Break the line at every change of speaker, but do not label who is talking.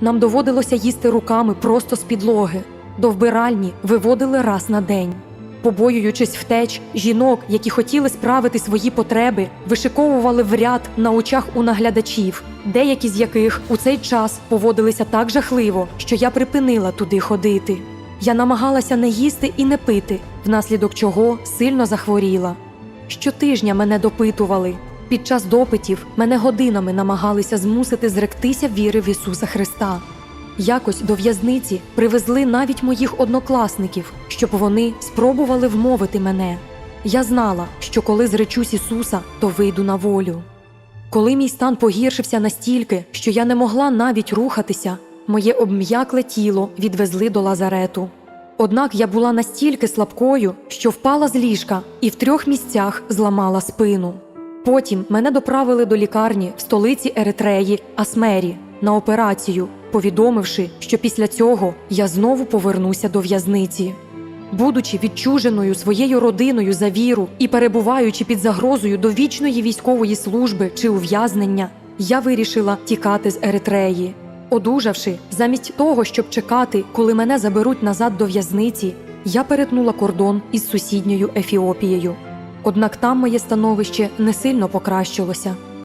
Нам доводилося їсти руками просто з підлоги. До вбиральні виводили раз на день. Побоюючись втеч, жінок, які хотіли справити свої потреби, вишиковували в ряд на очах у наглядачів, деякі з яких у цей час поводилися так жахливо, що я припинила туди ходити. Я намагалася не їсти і не пити, внаслідок чого сильно захворіла. Щотижня мене допитували. Під час допитів мене годинами намагалися змусити зректися віри в Ісуса Христа. Якось до в'язниці привезли навіть моїх однокласників, щоб вони спробували вмовити мене. Я знала, що коли зречусь Ісуса, то вийду на волю. Коли мій стан погіршився настільки, що я не могла навіть рухатися, моє обм'якле тіло відвезли до лазарету. Однак я була настільки слабкою, що впала з ліжка і в трьох місцях зламала спину. Потім мене доправили до лікарні в столиці Еритреї Асмері на операцію, повідомивши, що після цього я знову повернуся до в'язниці. Будучи відчуженою своєю родиною за віру і перебуваючи під загрозою до вічної військової служби чи ув'язнення, я вирішила тікати з Еритреї. Одужавши, замість того, щоб чекати, коли мене заберуть назад до в'язниці, я перетнула кордон із сусідньою Ефіопією. Однак там моє становище не сильно покращилося.